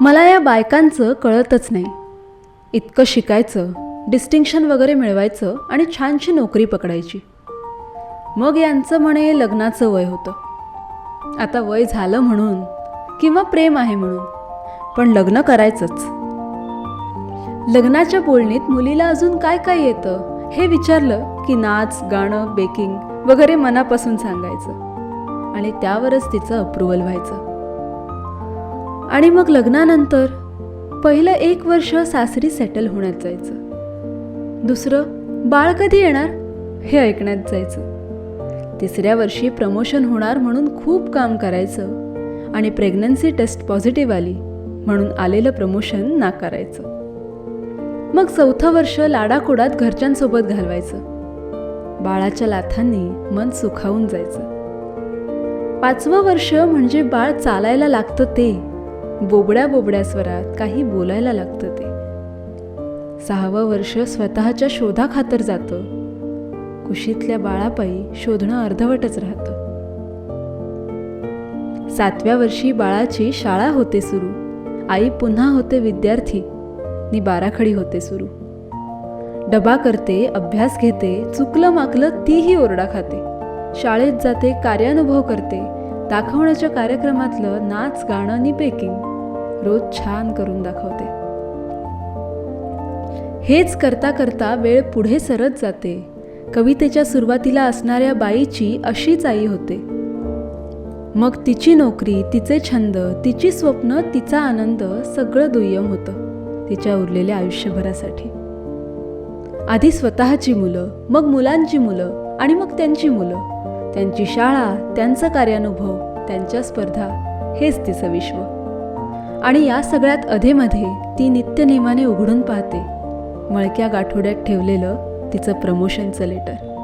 मला या बायकांचं कळतच नाही. इतकं शिकायचं डिस्टिंक्शन वगैरे मिळवायचं आणि छानशी नोकरी पकडायची. मग यांचं म्हणे लग्नाचं वय होतं. आता वय झालं म्हणून किंवा प्रेम आहे म्हणून पण लग्न करायचंच. लग्नाच्या बोलणीत मुलीला अजून काय काय येतं हे विचारलं की नाच गाणं बेकिंग वगैरे मनापासून सांगायचं. आणि त्यावरच तिचं अप्रुव्हल व्हायचं. आणि मग लग्नानंतर पहिलं एक वर्ष सासरी सेटल होण्यात जायचं. दुसरं बाळ कधी येणार? हे ऐकण्यात जायचं. तिसऱ्या वर्षी प्रमोशन होणार म्हणून खूप काम करायचं आणि प्रेग्नन्सी टेस्ट पॉझिटिव्ह आली म्हणून आलेलं प्रमोशन नाकारायचं. मग चौथं वर्ष लाडाकोडात घरच्यांसोबत घालवायचं. बाळाच्या लाथांनी मन सुखावून जायचं. पाचवं वर्ष म्हणजे बाळ चालायला लागतं ते बोबड्या बोबड्या स्वरात काही बोलायला लागतं ते. सहावं वर्ष स्वतःच्या शोधाखातर जातं. कुशीतल्या बाळापायी शोधणं अर्धवटच राहतं. सातव्या वर्षी बाळाची शाळा होते सुरू. आई पुन्हा होते विद्यार्थी. नि बाराखडी होते सुरू. डबा करते अभ्यास घेते चुकलं माकलं तीही ओरडा खाते. शाळेत जाते कार्यानुभव करते. दाखवण्याच्या कार्यक्रमातलं नाच गाणं आणि बेकिंग रोज छान करून दाखवते. हेच करता करता वेळ पुढे सरत जाते. कवितेच्या सुरुवातीला असणाऱ्या बाईची अशीच आई होते. मग तिची नोकरी तिचे छंद तिची स्वप्न तिचा आनंद सगळं दुय्यम होतं तिच्या उरलेल्या आयुष्यभरासाठी. आधी स्वतःची मुलं मग मुलांची मुलं आणि मग त्यांची मुलं. त्यांची शाळा त्यांचा कार्यानुभव त्यांच्या स्पर्धा हेच तिचं विश्व. आणि या सगळ्यात अधेमध्ये ती नित्यनेमाने उघडून पाहते. मळक्या गाठोड्यात ठेवलेलं तिचं प्रमोशनचं लेटर